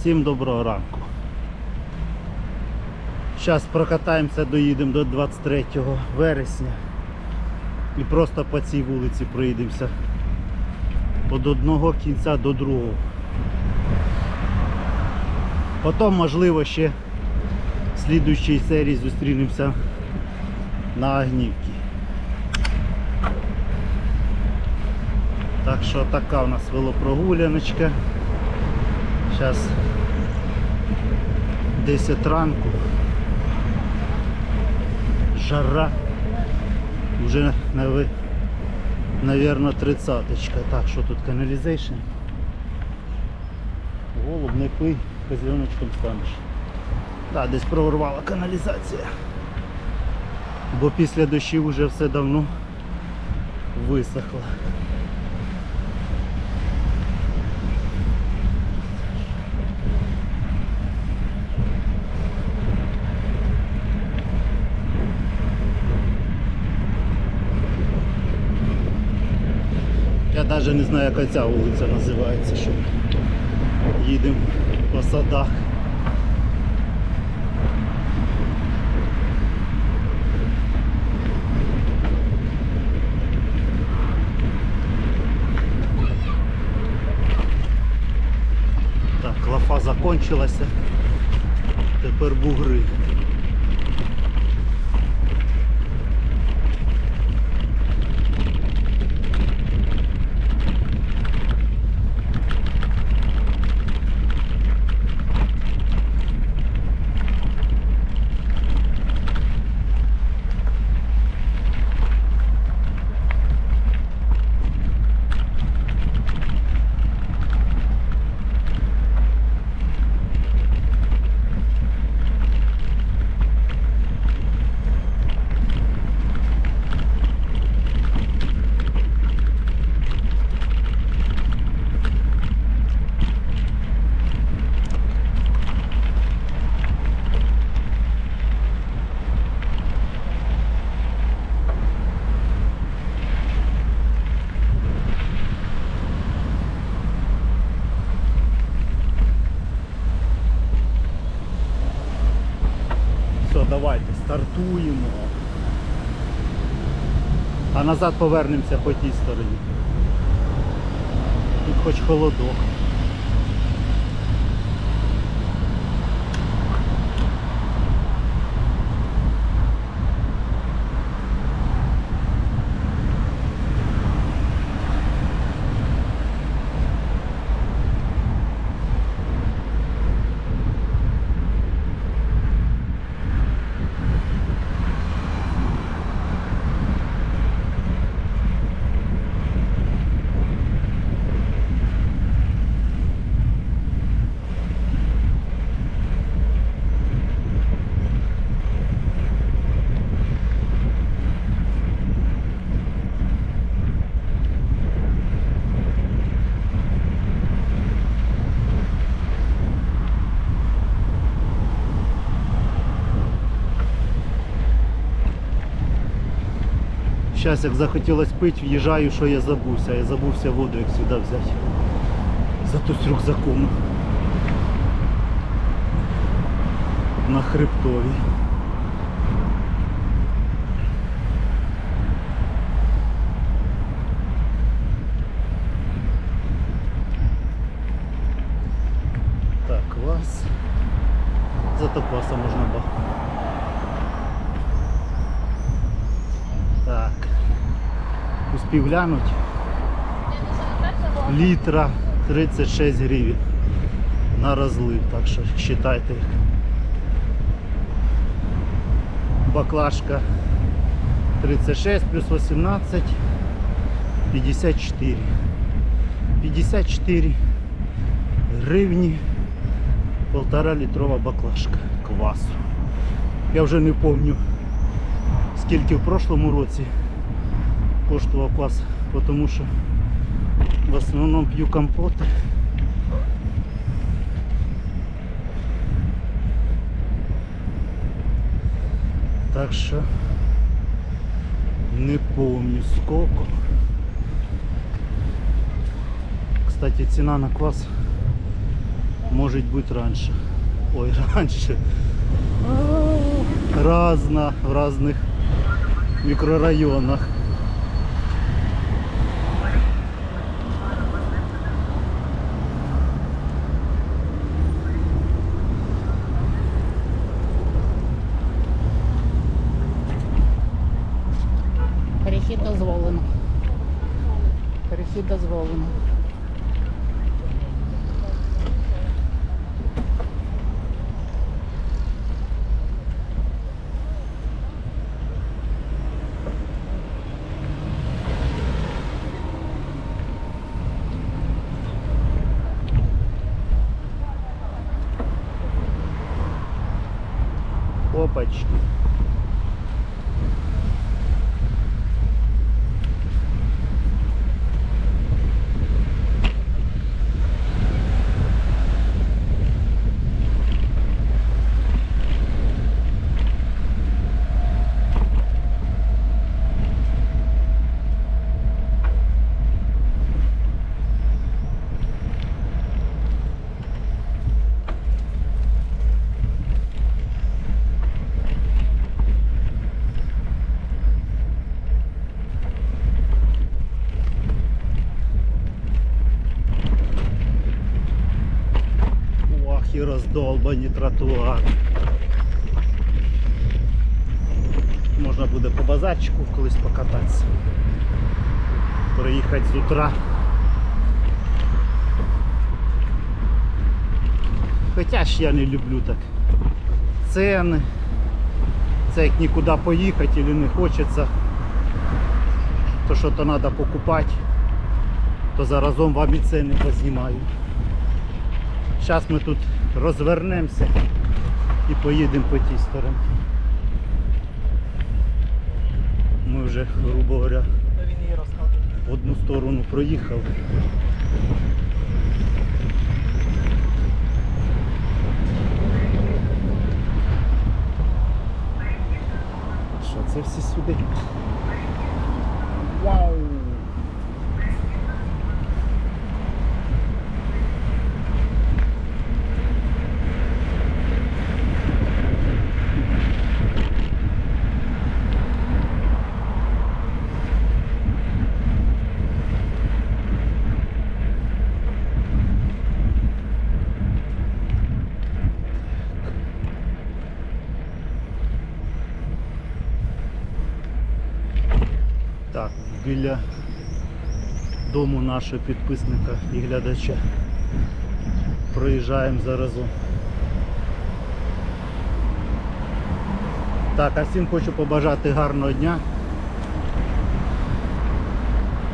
Всім доброго ранку. Зараз прокатаємося, доїдемо до 23 вересня. І просто по цій вулиці проїдемося. Від одного кінця до другого. Потім, можливо, ще в слідуючій серії зустрінемося на Агнівці. Так що така у нас велопрогуляночка. Зараз 10 ранку. Жара. Уже наверное, тридцаточка. Так, що тут каналізейшн? Голуб не пий, козленочком станеш. Так, десь прорвала каналізація. Бо після дощів вже все давно висохло. Я навіть не знаю, яка ця вулиця називається, що їдемо по садах. Так, лафа закончилася. Тепер бугри. Все, давайте, стартуємо. А назад повернемося по тій стороні. Тут хоч холодок. Зараз як захотілося пити, в'їжджаю, що я забувся. Я забувся воду, як завжди взяти. Зато з рюкзаком. На хребтові. Так, квас. Зато кваса можна бахнути. Так. Успів глянуть. Літра 36 гривень на розлив, так що вважайте. Баклажка 36 плюс 18 54. 54 гривні полтора літрова баклажка квасу. Я вже не пам'ятаю скільки в прошлому році коштував квас, тому що в основному п'ю компоти. Так що не помню сколько. Кстати, ціна на квас Может быть раньше. Ой, раньше. Разно, в разных микрорайонах. Перехід дозволено. Опачки. Роздолбані тротуари. Можна буде по базарчику колись покататися. Приїхати з утра. Хоча ж я не люблю так ціни. Це як нікуди поїхати і не хочеться. То що то треба покупати, то заразом вам і ціни познімаю. Зараз ми тут розвернемося і поїдемо по тій стороні. Ми вже, грубо говоря, в одну сторону проїхали. Що це всі сюди? Вау! Так, біля дому нашого підписника і глядача. Проїжджаємо заразом. Так, а всім хочу побажати гарного дня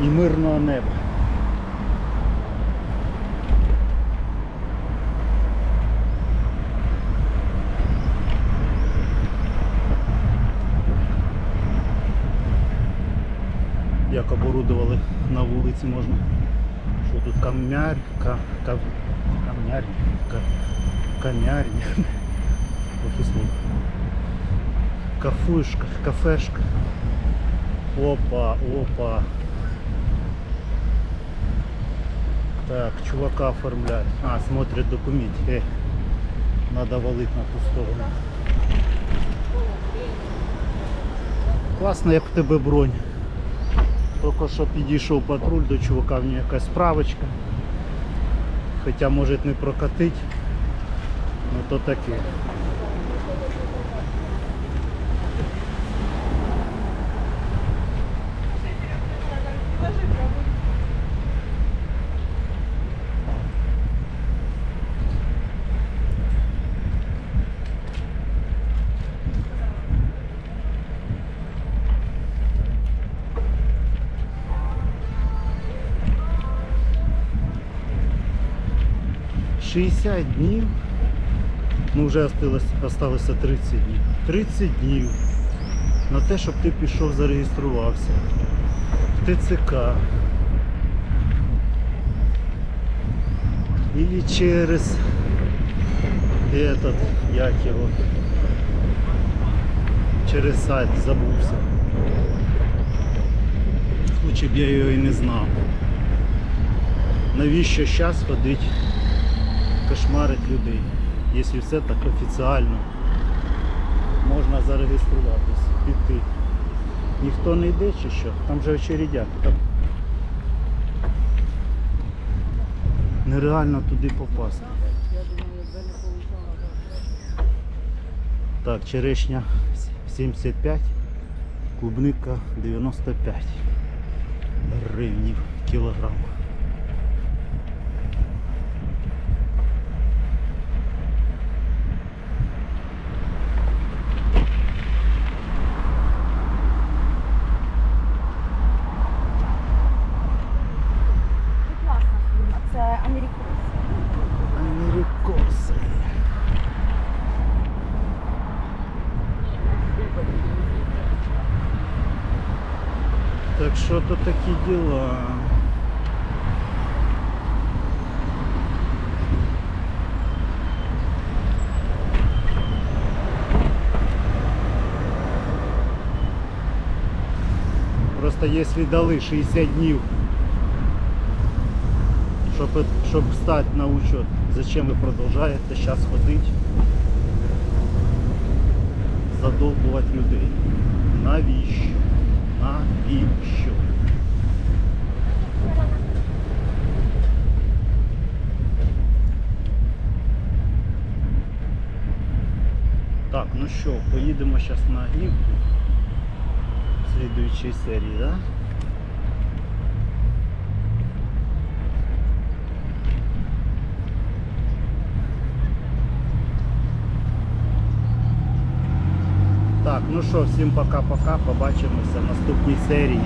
і мирного неба. Як оборудували на вулиці можна. Що тут камнярь, ка, ка, камнярь, ка, камярня. Ох і слово. Кафушка, кафешка. Опа, опа. Так, чувака оформляють. А, смотрят документ. Э, надо валить на ту сторону. Класно, як в тебе бронь. Тільки що підійшов патруль до чувака, в нього якась справочка. Хоча може не прокатить, ну то таке. — 60 днів. Ну вже осталося 30 днів. 30 днів на те, щоб ти пішов зареєструвався в ТЦК. Или через этот, як його, через сайт забувся. Лучше б я його і не знав. Навіщо зараз ходить кошмарить людей. Якщо все так офіціально, можна зареєструватись, піти. Ніхто не йде чи що? Там же очередяк. Там нереально туди попасти. Так, черешня 75, клубника 95 гривнів кілограм. Так що то такі діла. Просто если дали 60 днів щоб, щоб стати на учет, зачем ви продовжуєте зараз ходити, задовбувати людей? Навіщо? Навіщо? Так, ну що, поїдемо зараз на Гівку в серії, так? Да? Так, ну що, всім пока-пока. Побачимося в наступній серії.